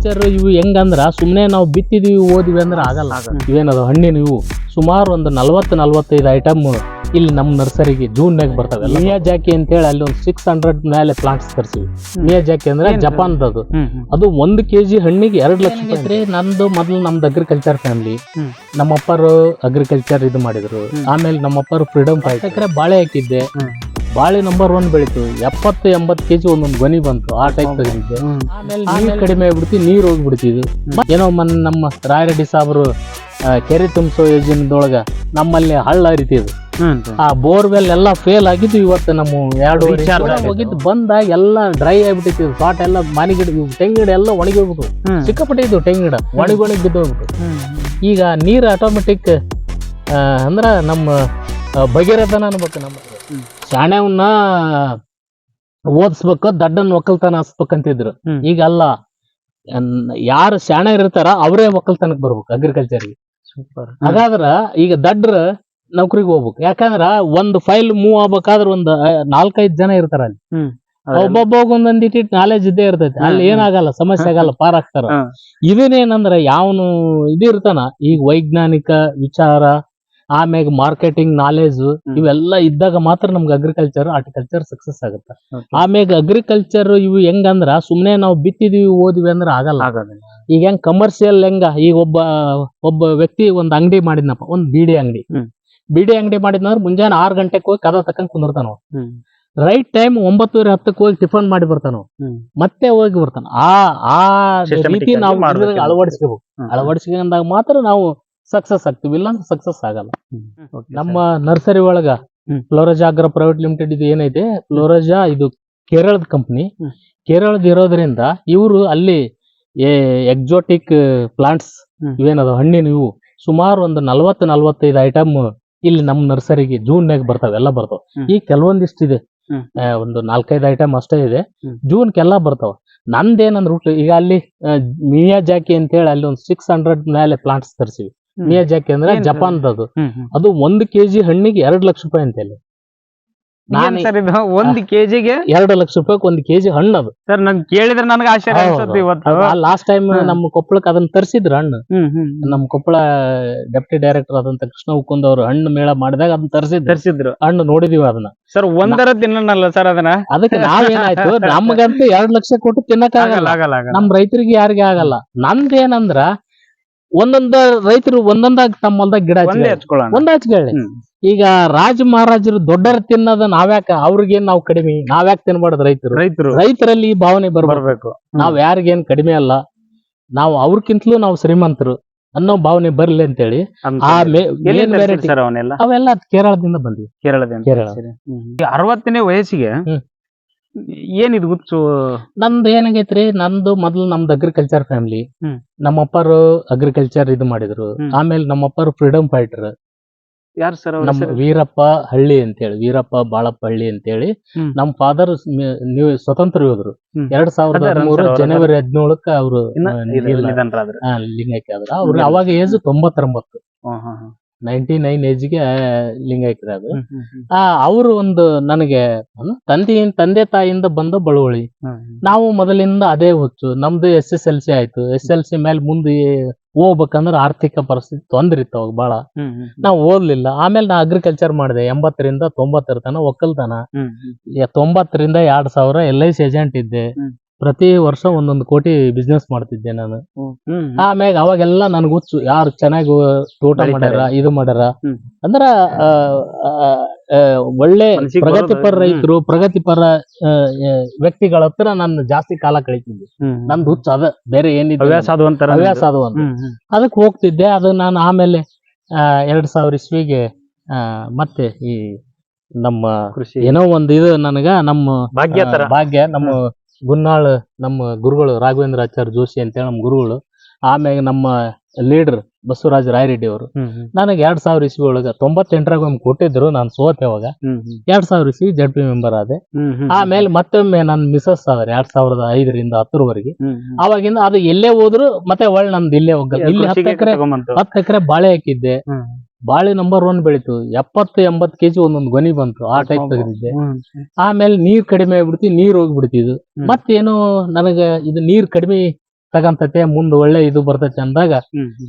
Agriculture ಇವು ಹೆಂಗಂದ್ರ? ಸುಮ್ನೆ ನಾವು ಬಿತ್ತಿದೀವಿ ಓದಿವಿ ಅಂದ್ರೆ ಆಗಲ್ಲ. ಇವೇನದು ಹಣ್ಣಿನ ಇವು. ಸುಮಾರು ಒಂದು ನಲವತ್ತು ನಲವತ್ತೈದು ಐಟಮ್ ಇಲ್ಲಿ ನಮ್ಮ ನರ್ಸರಿಗೆ ಜೂನ್ಯಾಗ ಬರ್ತವೆ ಮಿಯಾ ಜಾಕಿ ಅಂತ ಹೇಳಿ ಅಲ್ಲಿ ಒಂದು ಸಿಕ್ಸ್ ಹಂಡ್ರೆಡ್ ಮೇಲೆ ಪ್ಲಾಂಟ್ಸ್ ತರಿಸಿವಿ. ಮಿಯಾ ಜಾಕಿ ಅಂದ್ರೆ ಜಪಾನ್ ಜಪಾನ್ದದು. ಅದು ಒಂದು ಕೆಜಿ ಹಣ್ಣಿಗೆ ಎರಡು ಲಕ್ಷ ರೂಪಾಯಿ ನಂದು ಮೊದಲು ನಮ್ದು ಅಗ್ರಿಕಲ್ಚರ್ ಫ್ಯಾಮಿಲಿ ನಮ್ಮ ನಮ್ಮಪ್ಪರು ಅಗ್ರಿಕಲ್ಚರ್ ಇದು ಮಾಡಿದ್ರು. ಆಮೇಲೆ ನಮ್ಮಪ್ಪರು ಫ್ರೀಡಮ್ ಫೈಟ್ ಯಾಕಂದ್ರೆ ಬಾಳೆ ಹಾಕಿದ್ದೆ. ಬಾಳೆ ನಂಬರ್ ಒನ್ ಬೆಳೀತು. ಎಪ್ಪತ್ತು ಎಂಬತ್ತು ಕೆಜಿ ಒಂದೊಂದು ಗೊನಿ ಬಂತು. ಆ ಟೈಪ್ ತೆಗೆದಿದ್ದೆ ಆಮೇಲೆ ನೀರು ಕಡಿಮೆ ಆಗ್ಬಿಡ್ತಿ ನೀರು ಹೋಗ್ಬಿಡ್ತಿದ್ವಿ. ಏನೋ ಮನ್ ನಮ್ಮ ರಾಯರೆಡ್ಡಿ ಸಾಬ್ರು ಕೆರೆ ತುಂಬಿಸೋ ಯೋಜನೆದೊಳಗ ನಮ್ಮಲ್ಲಿ ಹಳ್ಳ ಹರಿತಿದ್ವು. ಹ್ಮ್. ಆ ಬೋರ್ವೆಲ್ ಎಲ್ಲ ಫೇಲ್ ಆಗಿದ್ದು ಇವತ್ತು ನಮ್ಮ ಎರಡು. ಹೋಗಿದ್ದು ಬಂದಾಗ ಎಲ್ಲ ಡ್ರೈ ಆಗ್ಬಿಟ್ಟಿತ್ತು. ತೋಟ ಎಲ್ಲ ಮನೆ ಗಿಡ ತೆಂಗಿಡ ಎಲ್ಲ ಒಣಗಿ ಹೋಗ್ಬಿಟ್ಟು. ಸಿಕ್ಕಾಪಟ್ಟೆ ಇದ್ವು ತೆಂಗಿಡ ಗಿಡ. ಒಣಗಿ ಒಣಗಿ ಬಿದ್ದು ಹೋಗ್ಬಿಟ್ಟು ಈಗ ನೀರು ಆಟೋಮೆಟಿಕ್ ಅಂದ್ರ ನಮ್ಮ ಬಗೆರದನ ಭಗೀರಥನ ಅನ್ಬೇಕು ನಮ್ಮ ಹ್ಮ್. ಶಾಣೆವನ್ನ ಓದಿಸ್ಬೇಕು ದಡ್ಡನ್ ಒಕ್ಕಲ್ತನ ಹಸ್ಬೇಕಂತಿದ್ರು. ಈಗ ಅಲ್ಲ ಯಾರು ಶಾಣೆ ಇರ್ತಾರ ಅವರೇ ಒಕ್ಕಲ್ತನಕ್ ಬರ್ಬೇಕು ಅಗ್ರಿಕಲ್ಚರ್ಗೆ ಸೂಪರ್. ಹಾಗಾದ್ರ ಈಗ ದಡ್ರ ನೌಕರಿಗೆ ಹೋಗ್ಬೇಕು. ಯಾಕಂದ್ರ ಒಂದ್ ಫೈಲ್ ಮೂವ್ ಆಗ್ಬೇಕಾದ್ರ ಒಂದ್ ನಾಲ್ಕೈದ್ ಜನ ಇರ್ತಾರ ಅಲ್ಲಿ. ಒಬ್ಬೊಬ್ಬ ಒಂದೊಂದ್ ಇಟ್ಟಿಟ್ ನಾಲೆಜ್ ಇದ್ದೇ ಇರ್ತೈತಿ. ಅಲ್ಲಿ ಏನಾಗಲ್ಲ ಸಮಸ್ಯೆ ಆಗಲ್ಲ ಪಾರ್ ಆಗ್ತಾರ. ಇದನ್ನೇನಂದ್ರ ಯಾವನು ಇದು ಇರ್ತಾನ. ಈಗ ವೈಜ್ಞಾನಿಕ ವಿಚಾರ ಆಮ್ಯಾಗ ಮಾರ್ಕೆಟಿಂಗ್ ನಾಲೆಜ್. ಇವೆಲ್ಲ ಇದ್ದಾಗ ಮಾತ್ರ ನಮ್ಗೆ ಅಗ್ರಿಕಲ್ಚರ್ ಆರ್ಟಿಕಲ್ಚರ್ ಸಕ್ಸಸ್ ಆಗುತ್ತೆ. ಆಮೇಲೆ ಆಮ್ಯಾಗ ಅಗ್ರಿಕಲ್ಚರ್ ಇವು ಹೆಂಗಂದ್ರ ಸುಮ್ನೆ ನಾವು ಬಿತ್ತಿದೀವಿ ಓದಿವಿ ಅಂದ್ರೆ ಆಗಲ್ಲ. ಈಗ ಹೆಂಗ್ ಕಮರ್ಷಿಯಲ್ ಹೆಂಗ ಈಗ ಒಬ್ಬ ಒಬ್ಬ ವ್ಯಕ್ತಿ ಒಂದ್ ಅಂಗಡಿ ಮಾಡಿದ್ನಪ್ಪ ಒಂದ್ ಬೀಡಿ ಅಂಗಡಿ. ಬೀಡಿ ಅಂಗಡಿ ಮಾಡಿದ್ನಂದ್ರ ಮುಂಜಾನೆ ಆರ್ ಗಂಟೆಗೆ ಹೋಗಿ ಕದ ತಕೊಂಡ್ ಕುಂದಿರ್ತಾನ ರೈಟ್ ಟೈಮ್ ಒಂಬತ್ತುವರೆ ಹತ್ತಕ್ಕೆ ಹೋಗಿ ಟಿಫನ್ ಮಾಡಿ ಬರ್ತಾನ ಮತ್ತೆ ಹೋಗಿ ಬರ್ತಾನ. ಆ ಆ ರೀತಿ ನಾವು ಅಳವಡಿಸ್ಕೋಬೇಕು ಅಳವಡಿಸ್ಕೊಂಡಾಗ ಮಾತ್ರ ನಾವು ಸಕ್ಸಸ್ ಆಗ್ತೀವಿ ಇಲ್ಲಾಂದ್ರೆ ಸಕ್ಸಸ್ ಆಗಲ್ಲ. ನಮ್ಮ ನರ್ಸರಿ ಒಳಗ. ಫ್ಲೋರಜಾ ಅಗ್ರ ಪ್ರೈವೇಟ್ ಲಿಮಿಟೆಡ್ ಇದು ಏನೈತೆ ಫ್ಲೋರಜಾ ಇದು ಕೇರಳದ ಕಂಪನಿ. ಕೇರಳದ ಇರೋದ್ರಿಂದ ಇವರು ಅಲ್ಲಿ ಎಕ್ಸೋಟಿಕ್ ಪ್ಲಾಂಟ್ಸ್ ಇವೇನದ ಹಣ್ಣಿನ ಇವು ಸುಮಾರು ಒಂದು ನಲ್ವತ್ತು ನಲ್ವತ್ತೈದು ಐಟಮ್ ಇಲ್ಲಿ ನಮ್ಮ ನರ್ಸರಿಗೆ ಜೂನ್ಯಾಗ ಬರ್ತಾವೆ ಎಲ್ಲ ಬರ್ತಾವ. ಈಗ ಕೆಲವೊಂದಿಷ್ಟು ಇದೆ. ಹ್ಮ್. ಆ, ಒಂದು ನಾಲ್ಕೈದು ಐಟಮ್ ಅಷ್ಟೇ ಇದೆ. ಜೂನ್ ಜೂನ್ಗೆಲ್ಲ ಬರ್ತಾವ. ನಂದೇನಂದ್ರೆ ಊಟ ಈಗ ಅಲ್ಲಿ ಮಿಯಾ ಜಾಕಿ ಅಂತ ಹೇಳಿ ಅಲ್ಲಿ ಒಂದು ಸಿಕ್ಸ್ ಹಂಡ್ರೆಡ್ ಮೇಲೆ ಪ್ಲಾಂಟ್ಸ್ ತರಿಸಿವಿ. ಹ್ಮ್. ಮಿಯಾ ಜಾಕಿ ಅಂದ್ರೆ ಜಪಾನ್ದದು. ಹ್ಮ್, ಹ್ಮ್. ಅದು ಒಂದು ಕೆಜಿ ಹಣ್ಣಿಗೆ ಎರಡು ಲಕ್ಷ ರೂಪಾಯಿ ಅಂತ ಹೇಳಿ ನಾನು ಒಂದ್ ಕೆಜಿಗೆ? ಎರಡು ಲಕ್ಷ ರೂಪಾಯಿ ಒಂದ್ ಕೆಜಿ ಹಣ್ಣು ಅದು. ಸರ್ ನನ್ ಕೇಳಿದ್ರೆ ನನಗೆ ಆಶ್ಚರ್ಯ ಹೌದು. ಅನ್ಸುತ್ತೆ ಇವತ್ತು. Last time. ನಮ್ಮ ಕೊಪ್ಪಳಕ್ಕೆ ಅದನ್ನ ತರಿಸಿದ್ರು ಹಣ್ಣು. ನಮ್ಮ ಕೊಪ್ಪಳ ಡೆಪ್ಟಿ ಡೈರೆಕ್ಟರ್ ಆದಂತ ಕೃಷ್ಣ ಉಕ್ಕುಂದ್ ಅವರು ಹಣ್ಣು ಮೇಳ ಮಾಡಿದಾಗ ಅದನ್ನ ತರಿಸಿದ್ರು. ತರಿಸಿದ್ರು. ಹಣ್ಣು ನೋಡಿದೀವಿ ಅದನ್ನ. ಸರ್ ಒಂದರ ತಿನ್ನಲ್ಲ ಸರ್ ಅದನ್ನ? ಅದಕ್ಕೆ ನಾವೇನಾಯ್ತು? ನಮ್ಗಂತೂ ಎರಡ್ ಲಕ್ಷ ಕೊಟ್ಟು ತಿನ್ನಕ್ಕಾಗಲ್ಲ. ಆಗಲ್ಲ. ನಮ್ ರೈತರಿಗೆ ಯಾರಿಗೆ ಆಗಲ್ಲ. ನಂದೇನಂದ್ರ ಒಂದೊಂದ ರೈತರು ಒಂದೊಂದಾಗಿ ತಮ್ಮ ಹೊಲ್ದಾಗ ಗಿಡ ಒಂದೇ ಹಚ್ಕೊಳ್ಳಿ. ಈಗ ರಾಜ ಮಹಾರಾಜರು ದೊಡ್ಡರ ತಿನ್ನೋದ ನಾವ್ಯಾಕ? ಅವ್ರಿಗೇನ್ ನಾವು ಕಡಿಮೆ? ನಾವ್ಯಾಕ್ ತಿನ್ಬಾರ್ದು ರೈತರು? ರೈತರು. ರೈತರಲ್ಲಿ ಈ ಭಾವನೆ ಬರ್ಬರ್ಬೇಕು ಬರ್ಬೇಕು. ನಾವ್ ಯಾರಿಗೇನ್ ಕಡಿಮೆ ಅಲ್ಲ. ನಾವು ಅವ್ರಕ್ಕಿಂತಲೂ ನಾವು ಶ್ರೀಮಂತರು ಅನ್ನೋ ಭಾವನೆ ಬರ್ಲಿ ಅಂತೇಳಿ ಆ ಅವೆಲ್ಲ ಕೇರಳದಿಂದ ಬಂದ್ವಿ. ಕೇರಳದಿಂದ ಅರವತ್ತನೇ ವಯಸ್ಸಿಗೆ. ಏನಿದು ಹುಚ್ಚು ನಂದು ಏನಾಗೈತ್ರಿ ನಂದು ಮೊದ್ಲು ನಮ್ದು ಅಗ್ರಿಕಲ್ಚರ್ ಫ್ಯಾಮಿಲಿ ಹ್ಮ್. ನಮ್ಮಪ್ಪರು ಅಗ್ರಿಕಲ್ಚರ್ ಇದು ಮಾಡಿದ್ರು ಹ್ಮ್. ಆಮೇಲೆ ನಮ್ಮಪ್ಪರು ಫ್ರೀಡಮ್ ಫೈಟರ್ ಯಾರು ಸರ್ ಅವ್ರ ನಮ್ಮ ಹೆಸರು? ವೀರಪ್ಪ ಹಳ್ಳಿ ಅಂತೇಳಿ ವೀರಪ್ಪ ಬಾಳಪ್ಪ ಹಳ್ಳಿ ಅಂತ ಹೇಳಿ ನಮ್ ಫಾದರ್ ನೀವು ಸ್ವತಂತ್ರ ಯೋಧರು ಹ್ಮ್. ಎರಡ್ ಸಾವಿರದ ಹದಿಮೂರು ಸರ್ ಅವ್ರ ಜನವರಿ ಹದಿನೇಳಕ್ಕ ಅವರು ಇನ್ನ ಇದು ನಿಧನರಾದ್ರು. ಲಿಂಗೈಕ್ಯ ಆದ್ರ ಅವ್ರಿಗೆ ಅವಾಗ ಏಜ್ ತೊಂಬತ್ತೊಂಬತ್ತು ಹ್ಮ್, ಹ್ಮ್, ಹ್ಮ್. ನೈನ್ಟಿ ನೈನ್ ಏಜ್ಗೆ ಲಿಂಗೈಕ್ಯ ಅದು. ಆ ಅವರು ಒಂದು ನನಗೆ ತಂದೆ ತಂದೆ ತಾಯಿಯಿಂದ ಬಂದ ಬಳುವಳಿ. ನಾವು ಮೊದಲಿಂದ ಅದೇ ಹುಚ್ಚು. ನಮ್ದು ಎಸ್ ಎಸ್ ಎಲ್ ಸಿ ಆಯ್ತು. ಎಸ್ ಎಲ್ ಸಿ ಮೇಲೆ ಮುಂದೆ ಹೋಗ್ಬೇಕಂದ್ರೆ ಆರ್ಥಿಕ ಪರಿಸ್ಥಿತಿ ತೊಂದ್ರೆ ಇತ್ತು ಅವಾಗ ಬಹಳ ನಾವು ಓದ್ಲಿಲ್ಲ. ಆಮೇಲೆ ನಾ ಅಗ್ರಿಕಲ್ಚರ್ ಮಾಡಿದೆ. ಎಂಬತ್ತರಿಂದ ತೊಂಬತ್ತರ ತನ ಒಕ್ಕಲ್ತನ. ತೊಂಬತ್ತರಿಂದ ಎರಡ್ ಸಾವಿರ ಎಲ್ ಐ ಸಿ ಏಜೆಂಟ್ ಇದ್ದೆ. ಪ್ರತಿ ವರ್ಷ ಒಂದೊಂದು ಕೋಟಿ ಬಿಸ್ನೆಸ್ ಮಾಡ್ತಿದ್ದೆ ನಾನು. ಆಮ್ಯಾಗ ಅವಾಗೆಲ್ಲ ನನ್ಗೆ ಹುಚ್ಚು ಯಾರು ಚೆನ್ನಾಗಿ ತೋಟ. ಮಾಡ್ಯಾರ ಇದು ಮಾಡ್ಯಾರ. ಅಂದ್ರ ಒಳ್ಳೆ ಪ್ರಗತಿಪರ ರೈತರು ಪ್ರಗತಿಪರ ವ್ಯಕ್ತಿಗಳ ಹತ್ರ ನಾನು ಜಾಸ್ತಿ ಕಾಲ ಕಳಿತಿದ್ದೆ. ನಂದು ಹುಚ್ಚು ಅದ ಬೇರೆ ಏನಿದೆ ಹವ್ಯಾಸ ಅದು ಅಂತ. ಅದಕ್ಕೆ ಹೋಗ್ತಿದ್ದೆ ಅದು ನಾನು ಆಮೇಲೆ ಆ, ಎರಡ್ ಸಾವಿರ ಇಸ್ವಿಗೆ ಆ, ಮತ್ತೆ ಈ ನಮ್ಮ ಕೃಷಿ. ಏನೋ ಒಂದು ಇದು ನನಗ ನಮ್ಮ ಭಾಗ್ಯತರ ಭಾಗ್ಯ ನಮ್ಮ ಗುನ್ನಾಳ್ ನಮ್ಮ ಗುರುಗಳು ರಾಘವೇಂದ್ರ ಆಚಾರ್ಯ ಜೋಶಿ ಅಂತೇಳಿ ನಮ್ಮ ಗುರುಗಳು ಆಮ್ಯಾಗ ನಮ್ಮ ಲೀಡರ್ ಬಸವರಾಜ ರಾಯರೆಡ್ಡಿ ಅವರು. ನನಗೆ ಎರಡ್ ಸಾವಿರ ಇಸ್ವಿ ಒಳಗ ತೊಂಬತ್ತೆಂಟರಾಗ ಒಮ್ಮೆ ಕೊಟ್ಟಿದ್ರು ನಾನು ಸೋತೆ ಅವಾಗ. ಎರಡ್ ಸಾವಿರ ಇಸ್ವಿ ಜಡ್ ಪಿ ಮೆಂಬರ್ ಆದೆ. ಆಮೇಲೆ ಮತ್ತೊಮ್ಮೆ ನನ್ನ ಮಿಸಸ್ ಆದ್ರೆ ಎರಡ್ ಸಾವಿರದ ಐದರಿಂದ ಹತ್ತರವರೆಗೆ. ಅವಾಗಿಂದ ಅದು ಎಲ್ಲೇ ಹೋದ್ರು ಮತ್ತೆ ಒಳ್ಳೆ ನಮ್ದು ಇಲ್ಲೇ ಹೋಗ ಇಲ್ಲಿ ಹತ್ತು ಎಕರೆ. ಹತ್ತು ಎಕರೆ ಬಾಳೆ ಹಾಕಿದ್ದೆ. ಬಾಳೆ ನಂಬರ್ ಒನ್ ಬೆಳೀತು. ಎಪ್ಪತ್ತು ಎಂಬತ್ತು ಕೆಜಿ ಒಂದೊಂದು ಗೊನಿ ಬಂತು. ಆ ಟೈಪ್ ತೆಗೆದಿದ್ದೆ. ಆಮೇಲೆ ನೀರ್ ಕಡಿಮೆ ಆಗ್ಬಿಡ್ತಿ ನೀರ್ ಹೋಗ್ಬಿಡ್ತಿದ್ದು. ಮತ್ತೇನು ನನಗ ಇದು ನೀರ್ ಕಡಿಮೆ ತಗಂತತೆ ಮುಂದ್ ಒಳ್ಳೆ ಇದು ಬರ್ತೈತೆ ಅಂದಾಗ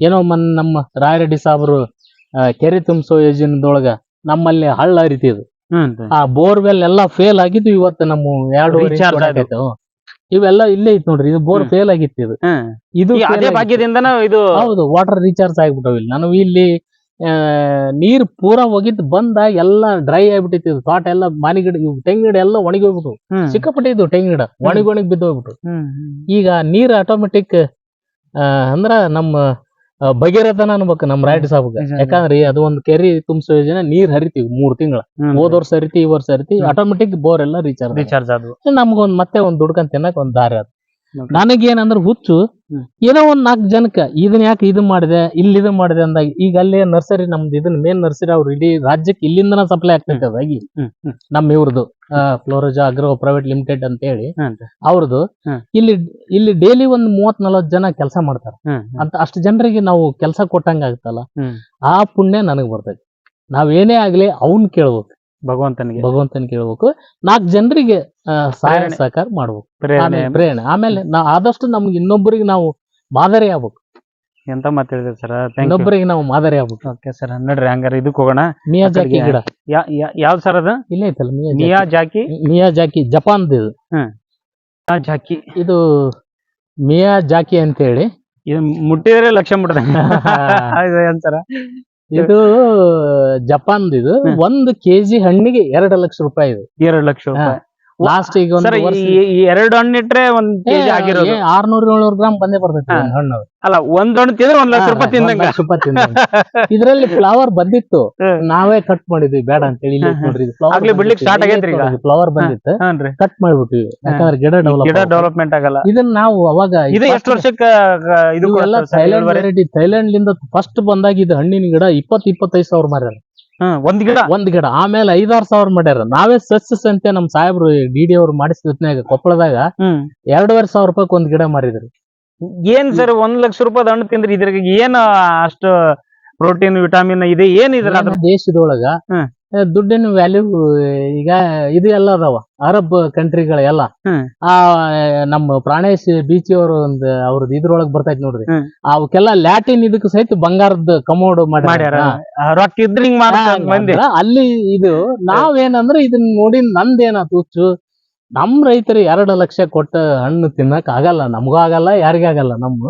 ಏನೋ ಮನ್ ನಮ್ಮ ರಾಯರೆಡ್ಡಿ ಸಾಬ್ರು ಕೆರೆ ತುಂಬಿಸೋ ಯೋಜನೆದೊಳಗ ನಮ್ಮಲ್ಲಿ ಹಳ್ಳ ರೀತಿ ಹ್ಮ್ ಆ ಬೋರ್ವೆಲ್ ಎಲ್ಲಾ ಫೇಲ್ ಆಗಿದ್ದು ಇವತ್ತು ನಮ್ಮ ಎರಡು. ಇವೆಲ್ಲ ಇಲ್ಲೇ ಐತ್ ನೋಡ್ರಿ ಇದು ಬೋರ್ ಫೇಲ್ ಆಗಿತ್ತು. ಇದು ಇದು ಹೌದು ವಾಟರ್ ರೀಚಾರ್ಜ್ ಆಗ್ಬಿಟ್ಟವ್ ಇಲ್ಲಿ. ನಾನು ಇಲ್ಲಿ ನೀರ್ ಪೂರಾ ಹೋಗಿದ್ ಬಂದ ಎಲ್ಲ ಡ್ರೈ ಆಗ್ಬಿಟ್ಟಿತ್ತು ತೋಟ ಎಲ್ಲ ಮಾನಿ ಗಿಡ ಇವು ತೆಂಗಿನ ಗಿಡ ಎಲ್ಲ ಒಣಗಿ ಹೋಗ್ಬಿಟ್ಟು ಸಿಕ್ಕಾಪಟ್ಟೆ ಇದು ತೆಂಗಿನ ಗಿಡ. ಒಣಗಿ ಒಣಗಿ ಬಿದ್ದು ಹೋಗ್ಬಿಟ್ಟು. ಈಗ ನೀರ್ ಆಟೋಮೆಟಿಕ್ ಅಂದ್ರ ನಮ್ಮ ಬಗೆರತನ ಭಗೀರಥನ ಅನ್ಬೇಕು ನಮ್ಮ ರಾಯಡ್ ಸಾಬ್ಗೆ. ಯಾಕಂದ್ರೆ ಅದು ಒಂದು ಕೆರಿ ತುಂಬಿಸೋ ಯೋಜನೆ ನೀರ್ ಹರಿತೀವಿ ಮೂರ್ ತಿಂಗಳ. ಹೋದ ವರ್ಷ ಹರಿತಿ ಈ ವರ್ಷ ಹರಿತಿ. ಆಟೋಮೆಟಿಕ್ ಬೋರ್ ಎಲ್ಲ ರೀಚಾರ್ಜ್ ರೀಚಾರ್ಜ್ ಆದ್ವು. ನಮ್ಗೊಂದ್ ಮತ್ತೆ ಒಂದ್ ದುಡ್ಕೊಂಡ್ ತಿನ್ನಕ್ ಒಂದ್ ದಾರಿ ಅದು. ನನಗೇನಂದ್ರ ಹುಚ್ಚು. ಏನೋ ಒಂದ್ ನಾಲ್ಕು ಜನಕ್ಕ ಇದನ್ನ ಯಾಕೆ ಇದು ಮಾಡಿದೆ ಇಲ್ಲಿ ಇದು ಮಾಡಿದೆ ಅಂದಾಗ ಈಗ ಅಲ್ಲೇ ನರ್ಸರಿ ನಮ್ದು ಇದನ್ನ ಮೇನ್ ನರ್ಸರಿ ಅವ್ರು ಇಡೀ ರಾಜ್ಯಕ್ಕೆ ಇಲ್ಲಿಂದನ ಸಪ್ಲೈ ಆಗ್ತೈತೆ ಅದಾಗಿ ನಮ್ಮ ಇವ್ರದ್ದು ಫ್ಲೋರೋಜಾ ಅಗ್ರೋ ಪ್ರೈವೇಟ್ ಲಿಮಿಟೆಡ್ ಅಂತ ಹೇಳಿ. ಅವ್ರದ್ದು ಇಲ್ಲಿ ಇಲ್ಲಿ ಡೈಲಿ ಒಂದ್ ಮೂವತ್ ನಲ್ವತ್ ಜನ ಕೆಲಸ ಮಾಡ್ತಾರೆ. ಅಂತ ಅಷ್ಟು ಜನರಿಗೆ ನಾವು ಕೆಲಸ ಕೊಟ್ಟಂಗ ಆಗ್ತಲ್ಲ. ಆ ಪುಣ್ಯ ನನಗ್ ಬರ್ತೈತಿ. ನಾವೇನೇ ಆಗ್ಲಿ ಅವ್ನ್ ಕೇಳ್ಬೇಕು. ಭಗವಂತನಿಗೆ. ಭಗವಂತನ ಕೇಳ್ಬೇಕು. ನಾಲ್ಕು ಜನರಿಗೆ ಸಹಾಯ ಸಹಕಾರ ಮಾಡ್ಬೇಕು. ಪ್ರೇರಣೆ. ಆಮೇಲೆ ನಾವು ಆದಷ್ಟು ನಮ್ಗೆ ಇನ್ನೊಬ್ಬರಿಗೆ ನಾವು ಮಾದರಿ ಆಗ್ಬೇಕು. ಎಂತ ಮಾತಾಡಿದ್ರಿ ಸರ್? ಇನ್ನೊಬ್ಬರಿಗೆ ನಾವು ಮಾದರಿ ಆಗ್ಬೇಕು. ಓಕೆ ಸರ್ ನೋಡ್ರಿ ಹಂಗಾರೆ ಇದಕ್ಕೆ ಹೋಗೋಣ. ಮಿಯಾ ಜಾಕಿ ಗಿಡ. ಯಾ- ಯಾ- ಯಾವ್ದ್ ಸರ್ ಅದು? ಇಲ್ಲ ಐತಲ್ಲ ಮಿಯಾ ಜಾಕಿ ಮಿಯಾಜಾಕಿ ಜಪಾನ್ ಇದು. ಜಾಕಿ ಇದು ಮಿಯಾ ಜಾಕಿ ಅಂತ ಹೇಳಿ ಇದು ಮುಟ್ಟಿದ್ರೆ ಲಕ್ಷ ಮುಟ್ಟದ ಇದು ಜಪಾನ್ ಇದು. ಒಂದು ಕೆಜಿ ಹಣ್ಣಿಗೆ ಎರಡು ಲಕ್ಷ ರೂಪಾಯಿ ಇದು. ಎರಡು ಲಕ್ಷ ರೂಪಾಯಿ. ಲಾಸ್ಟ್ ಈಗ ಸರ್ ಒಂದು ಈ ಎರಡು ಹಣ್ಣು ಇಟ್ರೆ ಒಂದ್ ಕೆಜಿ ಆಗಿರೋದು. ಆರ್ನೂರ್ ಏಳ್ನೂರ್ ಗ್ರಾಮ್ ಬಂದೇ ಬರ್ತೈತೆ. ಒಂದ್ ಹಣ್ಣು. ಅಲ್ಲ ಒಂದ್ ಹಣ್ಣು ತಿಂದ್ರೆ ಒಂದ್ ಲಕ್ಷ ರೂಪಾಯಿ ತಿಂದಂಗ. ರೂಪಾಯಿ ತಿಂದಂಗ. ಇದ್ರಲ್ಲಿ ಫ್ಲವರ್ ಬಂದಿತ್ತು. ನಾವೇ ಕಟ್ ಮಾಡಿದ್ವಿ ಬೇಡ ಅಂತ ಹೇಳಿ ನೋಡ್ರಿ ಆಗ್ಲಿ ಬಿಡ್ಲಿಕ್ಕೆ ಸ್ಟಾರ್ಟ್ ಆಗೈತ್ರಿ ಈಗ. ಫ್ಲವರ್ ಬಂದಿತ್ತು. ಕಟ್ ಮಾಡ್ಬಿಟ್ವಿ. ಯಾಕಂದ್ರೆ ಗಿಡ ಗಿಡ ಡೆವಲಪ್ಮೆಂಟ್ ಆಗಲ್ಲ. ಇದನ್ನ ನಾವು ಅವಾಗ ಇದು ಎಷ್ಟು ವರ್ಷಕ್ಕ ಇದು ಎಲ್ಲ ಥೈಲ್ಯಾಂಡ್? ವೆರೈಟಿ ಥೈಲ್ಯಾಂಡ್ ಲಿಂದ ಫಸ್ಟ್ ಬಂದಾಗ ಇದು ಹಣ್ಣಿನ ಗಿಡ ಇಪ್ಪತ್ ಇಪ್ಪತ್ತೈದು ಸಾವಿರ ಮಾರ್ಯಾರ ಒಂದ್ ಗಿಡ. ಒಂದ್ ಗಿಡ. ಆಮೇಲೆ ಐದಾರು ಸಾವಿರ ಮಾಡ್ಯಾರ. ನಾವೇ ಸಸ್ಯ ಸಂತೆ ನಮ್ ಸಾಹೇಬ್ರು ಡಿ ಡಿ ಅವ್ರು ಮಾಡಿಸಿದ್ನಾಗ ಕೊಪ್ಪಳದಾಗ ಎರಡೂವರೆ ಸಾವಿರ ರೂಪಾಯಿ ಒಂದ್ ಗಿಡ ಮಾರಿದ್ರು. ಏನ್ ಸರ್ ಒಂದ್ ಲಕ್ಷ ರೂಪಾಯಿ ಹಣ್ಣು ತಿಂದ್ರಿ? ಇದ್ರಾಗ ಏನ್ ಅಷ್ಟು ಪ್ರೋಟೀನ್ ವಿಟಾಮಿನ್ ಇದೆ? ಏನ್ ಇದ್ರ ದೇಶದೊಳಗ ದುಡ್ಡಿನ ವ್ಯಾಲ್ಯೂ ಈಗ ಇದು ಎಲ್ಲ ಅದಾವ. ಅರಬ್ ಕಂಟ್ರಿಗಳ ಎಲ್ಲ. ಆ ನಮ್ಮ ಪ್ರಾಣೇಶ್ ಬೀಚಿ ಅವರು ಒಂದು ಅವ್ರದ್ದು ಇದ್ರೊಳಗ್ ಬರ್ತೈತಿ ನೋಡ್ರಿ. ಅವಕ್ಕೆಲ್ಲ ಲ್ಯಾಟಿನ್ ಇದಕ್ಕೆ ಸಹಿತ ಬಂಗಾರದ ಕಮೋಡ್ ಮಾಡ್ಯಾರ. ಮಾಡ್ತಾರ ಅಲ್ಲಿ ಇದು ನಾವೇನಂದ್ರ ಇದನ್ನ ನೋಡಿ ನಂದೇನಾತು ಹುಚ್ಚು. ನಮ್ ರೈತರು ಎರಡು ಲಕ್ಷ ಕೊಟ್ಟ ಹಣ್ಣು ತಿನ್ನಕ್ ಆಗಲ್ಲ. ನಮಗೂ ಆಗಲ್ಲ ಯಾರಿಗಾಗಲ್ಲ ನಮ್ಮ.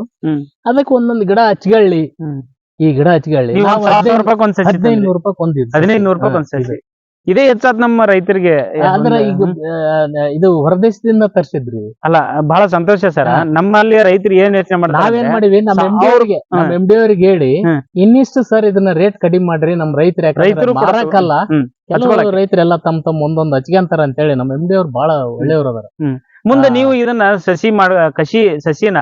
ಅದಕ್ಕೆ ಒಂದೊಂದು ಗಿಡ ಹಚ್ಕೊಳ್ಳಿ ಹ್ಮ್. ಈ ಗಿಡ ಹಚ್ಕೊಳ್ಳಿ ನೀವು ಒಂದ್ ಸಾವಿರ ರೂಪಾಯಿ ಒಂದ್ ಸಸಿ ಹದಿನೈದು ತಂದ್ರಿ. ನೂರು ರೂಪಾಯಿ ಒಂದಿದ್ದು ಹದಿನೈದು ನೂರು ರೂಪಾಯಿ ಒಂದ್ ಸಸಿ ಇದೇ ಹೆಚ್ಚಾದ್ ನಮ್ಮ ರೈತರಿಗೆ ಅಂದ್ರೆ ಈಗ ಆ, ಇದು ಹೊರದೇಶದಿಂದ ತರ್ಸಿದ್ರಿ ಅಲ್ಲ ಬಹಳ ಸಂತೋಷ ಸರ್ ಹಾ. ನಮ್ಮಲ್ಲಿ ರೈತರು ಏನ್ ಯೋಚನೆ ಮಾಡ್ತಾರೆ ನಾವೇನ್ ಮಾಡಿವಿ ನಮ್ಮ ಸ- ಎಂ ಡಿ ಅವರಿಗೆ ನಮ್ಮ ಹ್ಮ್. ಎಂ ಡಿ ಅವರಿಗೆ ಹೇಳಿ ಹ್ಮ್. ಇನ್ನಿಷ್ಟು ಸರ್ ಇದನ್ನ ರೇಟ್ ಕಡಿಮೆ ಮಾಡ್ರಿ ನಮ್ ರೈತರು ರೈತರು ಕೂಡ ಮಾರಕ್ಕಲ್ಲ ಹ್ಮ್. ಕೆಲವು ಹಚ್ಕೊಳಕ್ಕೆ. ರೈತರೆಲ್ಲ ತಮ್ ತಮ್ಮ ಒಂದೊಂದು ಹಚ್ಕೊಂತಾರ ಅಂತ ಹೇಳಿ ನಮ್ಮ ಎಂ ಡಿ ಅವ್ರು ಬಹಳ ಒಳ್ಳೆಯವ್ರು ಅದಾರ ಮುಂದೆ ನೀವು ಇದನ್ನ ಸಸಿ ಮಾಡ ಕಸಿ ಸಸಿನ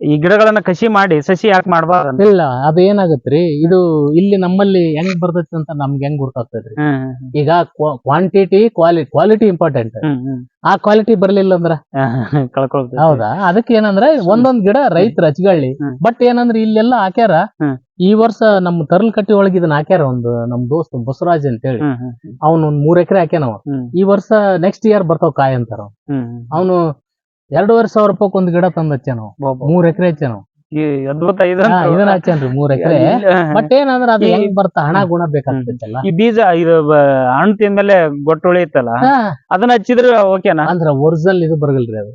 ಈ ಗಿಡಗಳನ್ನ ಕಸಿ ಮಾಡಿ ಸಸಿ ಯಾಕೆ ಮಾಡಬಾರ್ದು? ಇಲ್ಲ ಅದು ಏನಾಗತ್ರಿ? ಇದು ಇಲ್ಲಿ ನಮ್ಮಲ್ಲಿ ಹೆಂಗ್ ಬರ್ತೈತಿ ಅಂತ ನಮ್ಗೆ ಹೆಂಗ್ ಗೊತ್ತಾಗ್ತದ್ರಿ ಈಗ ಕ್ವಾಂಟಿಟಿ ಕ್ವಾಲಿಟಿ ಕ್ವಾಲಿಟಿ ಇಂಪಾರ್ಟೆಂಟ್ ಆ ಕ್ವಾಲಿಟಿ ಬರ್ಲಿಲ್ಲ ಅಂದ್ರ? ಹೌದಾ? ಅದಕ್ಕೆ ಏನಂದ್ರೆ ಒಂದೊಂದ್ ಗಿಡ ರೈತರ ಹಚ್ಕೊಳ್ಳಿ ಬಟ್ ಏನಂದ್ರೆ ಇಲ್ಲೆಲ್ಲ ಹಾಕ್ಯಾರ? ಈ ವರ್ಷ ನಮ್ ತರಲ್ಕಟ್ಟಿ ಒಳಗೆ ಇದನ್ನ ಹಾಕ್ಯಾರ ಒಂದು ನಮ್ ದೋಸ್ತ ಬಸವರಾಜ್ ಅಂತ ಹೇಳಿ ಅವ್ನ ಒಂದ್ ಮೂರ್ ಎಕರೆ ಹಾಕ್ಯಾನವ. ಈ ವರ್ಷ ನೆಕ್ಸ್ಟ್ ಇಯರ್ ಬರ್ತಾವ ಕಾಯಿ ಅಂತಾರ ಅವನು ಎರಡೂವರೆ ಸಾವಿರ ರೂಪಾಯಿ ಒಂದ್ ಗಿಡ ತಂದ್ ಹಚ್ಚಾನ ನಾವು ಮೂರ್ ಎಕರೆ ಹಚ್ಚಾನ ಅವ. ಈ ಅದ್ಭುತ ಇದನ್ನ ಹಚ್ಚಾನ್ರಿ ಮೂರ್ ಎಕರೆ. ಬಟ್ ಏನಂದ್ರ ಅದು ಹೆಂಗ್ ಬರ್ತಾ ಹಣ ಗುಣ ಬೇಕಾಗ್ತೈತಲ್ಲ. ಈ ಬೀಜ ಇದು ಹಣ್ಣು ತಿಂದ್ಮೇಲೆ ಗೊಟ್ಟೊಳಿ ಇತ್ತಲ್ಲ ಅದನ್ನ ಹಚ್ಚಿದ್ರೆ ಓಕೆನಾ? ಅಂದ್ರ ಒರಿಜಿನಲ್ ಇದು ಬರಗಲ್ರಿ ಅದು.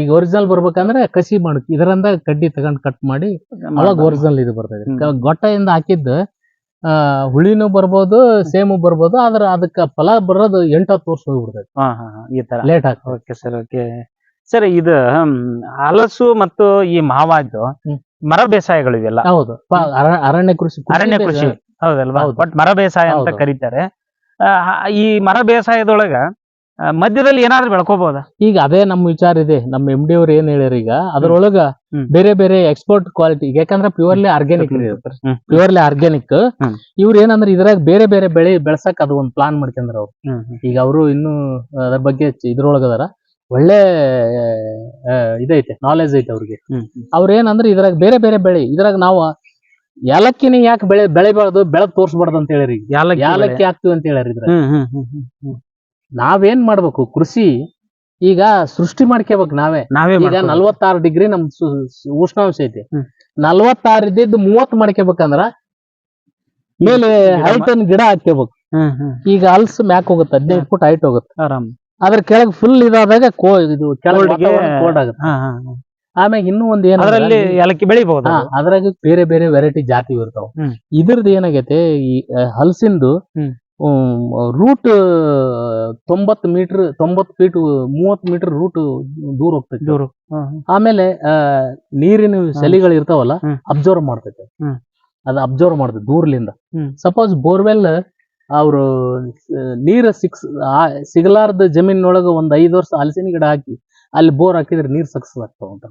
ಈಗ ಒರಿಜಿನಲ್ ಬರ್ಬೇಕಂದ್ರೆ ಕಸಿ ಮಾಡ್ ಇದರಿಂದ ಕಡ್ಡಿ ತಗೊಂಡ್ ಕಟ್ ಮಾಡಿ ಅವಾಗ ಒರಿಜಿನಲ್ ಇದು ಬರ್ತದೆ ಗೊಟ್ಟದಿಂದ ಹಾಕಿದ್ದು ಹುಳಿನೂ ಬರ್ಬೋದು ಸೇಮು ಬರ್ಬೋದು ಆದ್ರೆ ಅದಕ್ಕ ಫಲ ಬರೋದು ಎಂಟು ಹತ್ತು ವರ್ಷ ಹೋಗ್ಬಿಡ್ತೈತಿ ಹಾ ಹಾ ಹಾ, ಈ ತರ. Late okay sir okay sir ಇದು ಹ್ಮ್, ಹಲಸು ಮತ್ತು ಈ ಮಾವಾದ್ದು ಹ್ಮ್. ಮರ ಬೇಸಾಯಗಳು ಇವೆಲ್ಲ ಹೌದು. ಪ- ಅರ- ಅರಣ್ಯ ಕೃಷಿ ಅರಣ್ಯ ಬೇಸಾಯ. ಕೃಷಿ ಹೌದಲ್ವಾ? ಹೌದು. ಬಟ್ ಮರ ಬೇಸಾಯ ಅಂತ ಹೌದು. ಕರೀತಾರೆ. ಆ, ಈ ಮರ ಬೇಸಾಯದೊಳಗ ಮಧ್ಯದಲ್ಲಿ ಏನಾದ್ರೂ ಬೆಳ್ಕೋಬಹುದ ಈಗ ಅದೇ ನಮ್ಮ ವಿಚಾರ ಇದೆ. ನಮ್ಮ ಎಂ ಡಿ ಅವ್ರು ಏನ್ ಹೇಳ್ಯಾರ ಈಗ ಅದ್ರೊಳಗ ಹ್ಮ್. ಬೇರೆ ಬೇರೆ ಎಕ್ಸ್ಪೋರ್ಟ್ ಕ್ವಾಲಿಟಿ ಯಾಕಂದ್ರೆ ಪ್ಯೂರ್ಲಿ ಆರ್ಗ್ಯಾನಿಕ್ ಹ್ಮ್. Purely organic hmm. ಇವ್ರು ಏನಂದ್ರೆ ಇದ್ರಾಗ ಬೇರೆ ಬೇರೆ ಬೆಳೆ ಬೆಳ್ಸಕ್ ಅದು ಒಂದ್ ಪ್ಲಾನ್ ಮಾಡ್ಕೊಂಡ್ರ ಅವ್ರು. ಈಗ ಅವರು ಇನ್ನು ಅದ್ರ ಬಗ್ಗೆ ಚ- ಇದ್ರೊಳಗ ಅದಾರ ಒಳ್ಳೆ ಆ, ಇದೈತೆ ನಾಲೆಜ್ ಐತೆ ಅವ್ರಿಗೆ. ಅವ್ರ ಏನಂದ್ರೆ ಇದ್ರಾಗ ಬೇರೆ ಬೇರೆ ಬೆಳೆ ಇದ್ರಾಗ ನಾವು ಯಾಲಕ್ಕಿನ ಯಾಕೆ ಬೆಳೆ ಬೆಳಿಬಾರ್ದು ಬೆಳೆ ತೋರ್ಸ್ಬಾರ್ದು ಅಂತ ಹೇಳಿರಿ ಯಾಲಕ್ಕಿ ಬೆಳೆ. ಹಾಕ್ತಿವಿ ಅಂತ ಹೇಳ್ಯಾರ ಇದ್ರಾಗ. ಹ್ಮ್, ಹ್ಮ್, ಹ್ಮ್, ಹ್ಮ್, ಹ್ಮ್. ನಾವೇನ್ ಮಾಡ್ಬೇಕು? ಕೃಷಿ ಈಗ ಸೃಷ್ಟಿ ಮಾಡ್ಕೋಬೇಕು ನಾವೇ. ನಾವೇ ಈಗ. ನಲ್ವತ್ತಾರು ಡಿಗ್ರಿ ನಮ್ ಉಷ್ಣಾಂಶ ಐತಿ. ನಲ್ವತ್ತಾರು ಇದ್ದಿದ್ದು ಮೂವತ್ ಮಾಡ್ಕೋಬೇಕಂದ್ರ ಮೇಲೆ ಹೈಟ್ ಗಿಡ ಹಾಕ್ಕೋಬೇಕು ಈಗ ಅಲ್ಸ್ ಮ್ಯಾಕ್ ಹೋಗುತ್ತೆ ಹದಿನೈದು ಫುಟ್ ಹೈಟ್ ಹೋಗುತ್ತೆ. ಆರಾಮ್. ಅದ್ರ ಕೆಳಗ್ ಫುಲ್ ಇದಾದಾಗ ಕೋ ಇದು ಕೆಳಗೆ ಕೋಲ್ಡ್ ಆಗುತ್ತೆ. ಆಮ್ಯಾಗ ಇನ್ನೂ ಒಂದ್ ಏನ್ ಅದರಲ್ಲಿ ಏಲಕ್ಕಿ ಬೆಳಿಬಹುದು ಅದ್ರಾಗ ಬೇರೆ ಬೇರೆ ವೆರೈಟಿ ಜಾತಿ ಇರ್ತಾವ. ಇದ್ರದ್ದು ಏನಾಗೈತೆ ಈ ಹಲ್ಸಿಂದು. ರೂಟ್ ತೊಂಬತ್ ಮೀಟರ್ ತೊಂಬತ್ ಫೀಟ್ ಮೂವತ್ ಮೀಟರ್ ರೂಟ್ ದೂರ ಹೋಗ್ತೈತಿ. ದೂರ. ಆಮೇಲೆ ನೀರಿನ ಸೆಲಿಗಳು ಇರ್ತಾವಲ್ಲ ಅಬ್ಸರ್ವ್ ಮಾಡ್ತೈತೆ. ಅದ ಅಬ್ಸರ್ವ್ ಮಾಡ್ತೈತೆ ದೂರ್ಲಿಂದ. ಸಪೋಸ್ ಬೋರ್ವೆಲ್ ಅವರು ನೀರ್ ಸಿಕ್ಸ್ ಸಿಗಲಾರ್ದ ಜಮೀನೊಳಗ ಒಂದ್ ಐದ್ ವರ್ಷ ಹಲಸಿನ ಗಿಡ ಹಾಕಿ ಅಲ್ಲಿ ಬೋರ್ ಹಾಕಿದ್ರೆ ನೀರ್ ಸಕ್ಸಸ್ ಆಗ್ತಾವ ಅಂತ.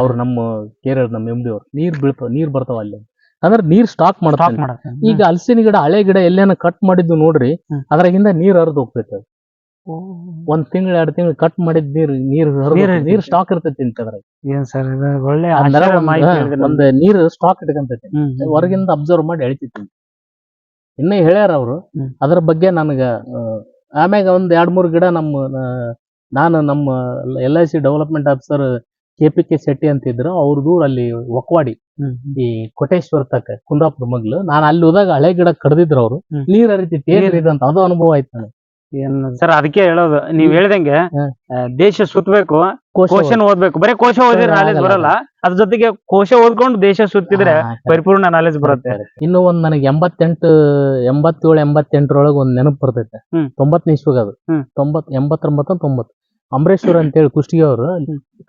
ಅವ್ರು ನಮ್ಮ ಕೇರಳ ನಮ್ಮ ಎಂ ಡಿ ಅವ್ರು. ನೀರ್ ಬೀಳ್ತಾವ ನೀರ್ ಬರ್ತಾವ ಅಲ್ಲಿ. ಅಂದ್ರೆ ನೀರ್ ಸ್ಟಾಕ್ ಸ್ಟಾಕ್ ಈಗ ಹಲಸಿನ ಗಿಡ ಹಳೆ ಗಿಡ ಎಲ್ಲೇನ ಕಟ್ ಮಾಡಿದ್ದು ನೋಡ್ರಿ. ಅದ್ರಾಗಿಂದ ನೀರ್ ಹರಿದು ಹೋಗ್ತೈತೆ. ಒಂದ್ ತಿಂಗಳ ಎರಡ್ ತಿಂಗಳು ಕಟ್ ಮಾಡಿದ್ ನೀರ್ ನೀರ್ ನೀರ್ ಸ್ಟಾಕ್ ಇರ್ತೈತಿ ಅಂತ ಅದ್ರಾಗ. ಏನ್ ಸರ್ ಒಳ್ಳೆ ಒಂದ್- ನೀರ್ ಸ್ಟಾಕ್ ಇಟ್ಕೊಂತೈತಿ. ಹೊರಗಿಂದ ಅಬ್ಸರ್ವ್ ಮಾಡಿ ಎಳಿತೈತಿ ಇನ್ನ ಹೇಳ್ಯಾರ ಅವ್ರು. ಅದ್ರ ಬಗ್ಗೆ ನನಗ ಆಮ್ಯಾಗ ಒಂದ್ ಎರಡ್ ಮೂರ್ ಗಿಡ ನಮ್ಮ ನಾನು ನಮ್ಮ L I C development officer K P K Shetty ಅಂತಿದ್ರು ಅವ್ರದ್ದು ಅಲ್ಲಿ ಒಕ್ವಾಡಿ ಈ ಕೊಟೇಶ್ವರ ತಕ್ಕ ಕುಂದಾಪುರ ಮಗ್ಲು. ನಾನು ಅಲ್ಲಿ ಹೋದಾಗ ಹಳೆ ಗಿಡ ಕಡ್ದಿದ್ರು ಅವ್ರು. ನೀರ್ ಹರಿತಿ ಅಂತ ಅದು ಅನುಭವ ಆಯ್ತು ನನಗೆ. ಸರ್ ಅದಕ್ಕೆ ಹೇಳೋದು ನೀವ್ ಹೇಳ್ದಂಗೆ ದೇಶ ಸುತ್ತಬೇಕು ಕ್ವಶನ್ ಕೋಶನ್ ಓದ್ಬೇಕು. ಬರೀ ಕೋಶ ಓದಿದ್ರೆ ನಾಲೆಜ್ ಬರಲ್ಲ. ಅದ್ರ ಜೊತೆಗೆ ಕೋಶ ಓದ್ಕೊಂಡು ದೇಶ ಸುತ್ತಿದ್ರೆ ಪರಿಪೂರ್ಣ ನಾಲೆಜ್ ಬರುತ್ತೆ. ಇನ್ನು ಒಂದ್ ನನಗೆ ಎಂಬತ್ತೆಂಟು ಎಂಬತ್ತೇಳು ಎಂಬತ್ತೆಂಟರೊಳಗೆ ಒಂದ್ ನೆನಪು ಬರ್ತೈತೆ. ತೊಂಬತ್ತನೇ ಇಸ್ವಾಗ ಅದು. ತೊಂಬತ್ ಎಂಬತ್ತೊಂಬತ್ತು ತೊಂಬತ್ತು ಅಂಬರೇಶ್ವರ ಅಂತೇಳಿ ಕುಷ್ಟಗಿ ಅವರು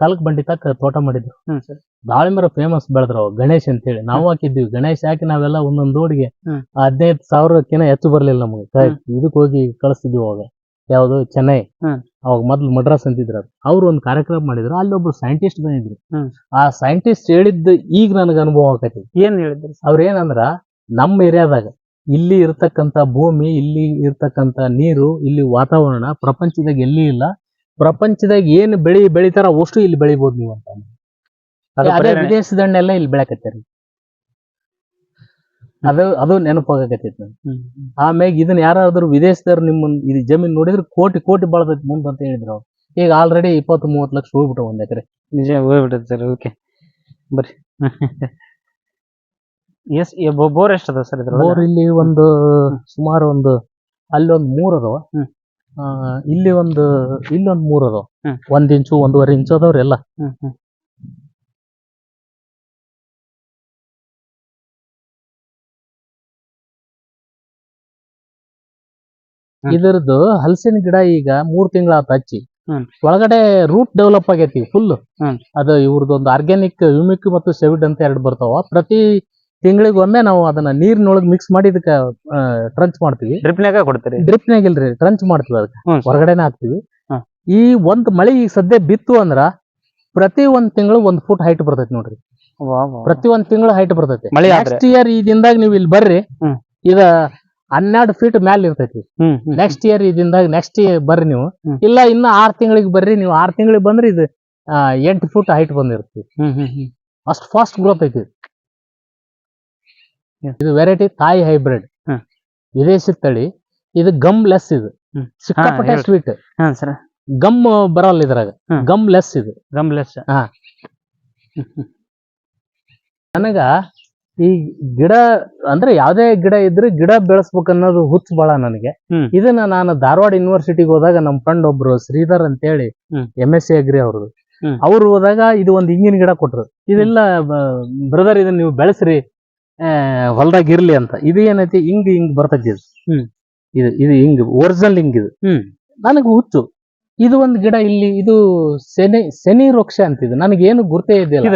ಕಾಲಕ್ ಬಂಡಿ ತಕ್ಕ ತೋಟ ಮಾಡಿದ್ರು. ಹ್ಮ್. ಸರ್ ದಾಳಿಂಬರ ಫೇಮಸ್ ಬೆಳೆದ್ರು ಗಣೇಶ್ ಗಣೇಶ್ ಅಂತೇಳಿ. ನಾವು ಹಾಕಿದ್ವಿ ಗಣೇಶ್ ಹಾಕಿ ನಾವೆಲ್ಲ ಒಂದೊಂದು ದೋಡಿಗೆ. ಹದಿನೈದು ಸಾವಿರಕ್ಕಿಂತ ಹೆಚ್ಚು ಬರ್ಲಿಲ್ಲ ನಮಗೆ. ಇದಕ್ ಹೋಗಿ ಕಳಿಸ್ತಿದ್ವಿ ಅವಾಗ. ಯಾವ್ದು ಚೆನ್ನೈ. ಅವಾಗ ಮೊದ್ಲು ಮಡ್ರಾಸ್ ಅಂತಿದ್ರು. ಅವ್ರು. ಒಂದು ಕಾರ್ಯಕ್ರಮ ಮಾಡಿದ್ರು. ಅಲ್ಲಿ ಒಬ್ರು ಸೈಂಟಿಸ್ಟ್ ಬಂದಿದ್ರು. ಹ್ಮ್. ಆ ಸೈಂಟಿಸ್ಟ್ ಹೇಳಿದ್ದು ಈಗ ನನಗೆ ಅನುಭವ ಆಗತ್ತೆ ಏನ್ ಹೇಳಿದ್ರಿ? ಅವ್ರ ಏನಂದ್ರ ನಮ್ಮ ಏರಿಯಾದಾಗ ಇಲ್ಲಿ ಇರ್ತಕ್ಕಂತ ಭೂಮಿ ಇಲ್ಲಿ ಇರ್ತಕ್ಕಂತ ನೀರು ಇಲ್ಲಿ ವಾತಾವರಣ ಪ್ರಪಂಚದಾಗ ಎಲ್ಲಿ ಇಲ್ಲ. ಪ್ರಪಂಚದಾಗ ಏನ್ ಬೆಳಿ ಬೆಳಿತಾರ ಅಷ್ಟು ಇಲ್ಲಿ ಬೆಳಿಬಹುದು ನೀವು ಅಂತ. ಅದು. ವಿದೇಶದಣ್ಣೆಲ್ಲ ಇಲ್ಲಿ ಬೆಳಕತ್ತೀರಿ ಅದು ಅದು ನೆನಪಾಗಕತ್ತೈತಿ. ಆಮ್ಯಾಗ ಇದನ್ನ ಯಾರಾದ್ರೂ ವಿದೇಶದವ್ರು ನಿಮ್ಮ ಇದು ಜಮೀನ್ ನೋಡಿದ್ರೆ ಕೋಟಿ ಕೋಟಿ ಬಳದೈತಿ ಮುಂದ ಅಂತ ಹೇಳಿದ್ರು ಅವ್ರು. ಈಗ ಆಲ್ರೆಡಿ ಇಪ್ಪತ್ತು ಮೂವತ್ತು ಲಕ್ಷ ಹೋಗ್ಬಿಟ್ಟು ಒಂದ್ ಎಕರೆ. ನಿಜ ಹೋಗ್ಬಿಟ್ಟೈತೆ ಸರ್ ಓಕೆ. ಬರ್ರಿ. ಎಸ್ ಬೋರ್ ಎಷ್ಟದ ಸರ್ ಇದ್ರ ಬೋರ್ ಇಲ್ಲಿ ಒಂದು ಸುಮಾರು ಒಂದು ಅಲ್ಲಿ ಒಂದು ಮೂರ್ ಅದಾವ. ಆ, ಇಲ್ಲಿ ಒಂದು ಇಲ್ಲಿ ಒಂದ್ ಮೂರ್ ಅದಾವ ಹ್ಮ್. ಒಂದ್ ಇಂಚು ಒಂದೂವರೆ ಇಂಚು ಅದಾವ್ರಿ ಎಲ್ಲ ಹ್ಮ್ ಹ್ಮ್ ಹ್ಮ್. ಇದರದ್ದು ಹಲಸಿನ ಗಿಡ ಈಗ ಮೂರ್ ತಿಂಗಳ ಆತ ಹಚ್ಚಿ ಹ್ಮ್. ಒಳಗಡೆ ರೂಟ್ ಡೆವಲಪ್ ಆಗೈತಿ ಫುಲ್ ಹ್ಮ್. ಅದು ಇವ್ರದ್ದು ಒಂದು ಆರ್ಗ್ಯಾನಿಕ್ ಯುಮಿಕ್ ಮತ್ತು ಸೆವಿಡ್ ಅಂತ ಎರಡು ಬರ್ತಾವ ಪ್ರತಿ ತಿಂಗಳಿಗೊಮ್ಮೆ ನಾವು ಅದನ್ನ ನೀರಿನೊಳಗೆ ಮಿಕ್ಸ್ ಮಾಡಿ ಇದಕ್ಕೆ ಟ್ರಂಚ್ ಮಾಡ್ತೀವಿ ಡ್ರಿಪ್ನಾಗ ಕೊಡ್ತೀರಿ ಡ್ರಿಪ್ನಾಗ ಇಲ್ರಿ ಟ್ರಂಚ್ ಮಾಡ್ತೀವಿ ಅದಕ್ಕೆ ಹೊರಗಡೆನ ಸರ್. ಹೊರಗಡೆನೆ ಹಾಕ್ತಿವಿ. ಈ ಒಂದ್ ಮಳಿ ಈಗ ಸದ್ಯ ಬಿತ್ತು ಅಂದ್ರ ಪ್ರತಿ ಒಂದ್ ತಿಂಗಳು ಒಂದ್ ಫುಟ್ ಹೈಟ್ ಬರ್ತೈತಿ ನೋಡ್ರಿ ವಾ, ವಾ. ಪ್ರತಿ ಒಂದ್ ತಿಂಗಳು ಹೈಟ್ ಬರ್ತೈತಿ ಮಳೆ ಆದ್ರೆ? ನೆಕ್ಸ್ಟ್ ಇಯರ್ ಈ ದಿನದಾಗ ನೀವು ಇಲ್ಲಿ ಬರ್ರಿ ಹ್ಮ್. ಇದ ಹನ್ನೆರಡು ಫೀಟ್ ಮ್ಯಾಲ ಇರ್ತೈತಿ ಹ್ಮ್ ಹ್ಮ್ ನೆಕ್ಸ್ಟ್ ಇಯರ್ ಈ ದಿನದಾಗ ನೆಕ್ಸ್ಟ್ ಬರ್ರಿ ನೀವು ಹ್ಮ್. ಇಲ್ಲ ಇನ್ನ ಆರ್ ತಿಂಗಳಿಗೆ ಬರ್ರಿ ನೀವು ಆರ್ ತಿಂಗಳಿಗೆ ಬಂದ್ರೆ ಇದು ಎಂಟು ಫುಟ್ ಹೈಟ್ ಬಂದಿರ್ತೀವಿ ಹ್ಮ್ ಹ್ಮ್ ಹ್ಮ್ ಅಷ್ಟು ಫಾಸ್ಟ್ ಗ್ರೋತ್ ಐತಿ ಇದು. ಇದು ವೆರೈಟಿ ತಾಯಿ ಹೈಬ್ರಿಡ್. ವಿದೇಶಿ ತಳಿ ಇದು ಗಮ್ ಲೆಸ್ ಇದು. ಸಿಕ್ಕಾಪಟ್ಟೆ. ಸ್ವೀಟ್ ಸರ್ ಗಮ್ ಬರಲ್ಲ ಇದ್ರಾಗ. ಗಮ್ ಲೆಸ್ ಇದು ಗಮ್ಲೆಸ್ ಹಾ. ನನಗ ಈ ಗಿಡ ಅಂದ್ರೆ ಯಾವ್ದೇ ಗಿಡ ಇದ್ರೆ ಗಿಡ ಬೆಳೆಸ್ಬೇಕು ಅನ್ನೋದು ಹುಚ್ಚು ಬಹಳ ನನಗೆ ಇದನ್ನ ನಾನು ಧಾರವಾಡ ಯೂನಿವರ್ಸಿಟಿಗೆ ಹೋದಾಗ ನಮ್ಮ ಫ್ರೆಂಡ್ ಒಬ್ರು ಶ್ರೀಧರ್ ಅಂತ ಹೇಳಿ ಎಂ ಎಸ್ ಸಿ ಅಗ್ರಿ ಅವ್ರದ್ದು. ಅವ್ರು ಹೋದಾಗ ಇದು ಒಂದು ಹಿಂಗಿನ ಗಿಡ ಕೊಟ್ರು ಇದೆಲ್ಲ ಬ್ರದರ್ ಇದನ್ನ ನೀವು ಬೆಳೆಸ್ರಿ ಹೊಲ್ದಾಗ ಇರ್ಲಿ ಅಂತ. ಇದು ಏನೈತಿ? ಹಿಂಗ್ ಹಿಂಗ್ ಬರ್ತೈತಿ ಇದು. ಹ್ಮ್. ಇದು ಇದು ಹಿಂಗ್ ಒರಿಜಿನಲ್ ಹಿಂಗ್ ಇದು. ಹ್ಮ್. ನನಗೆ ಹುಚ್ಚು. ಇದು ಒಂದು ಗಿಡ ಇಲ್ಲಿ ಇದು ಸೆನೆ ಸೆನಿ ವೃಕ್ಷ ಅಂತಿದ್ದು ನನಗೇನು ಗುರ್ತೇ ಇದೆಯಲ್ಲ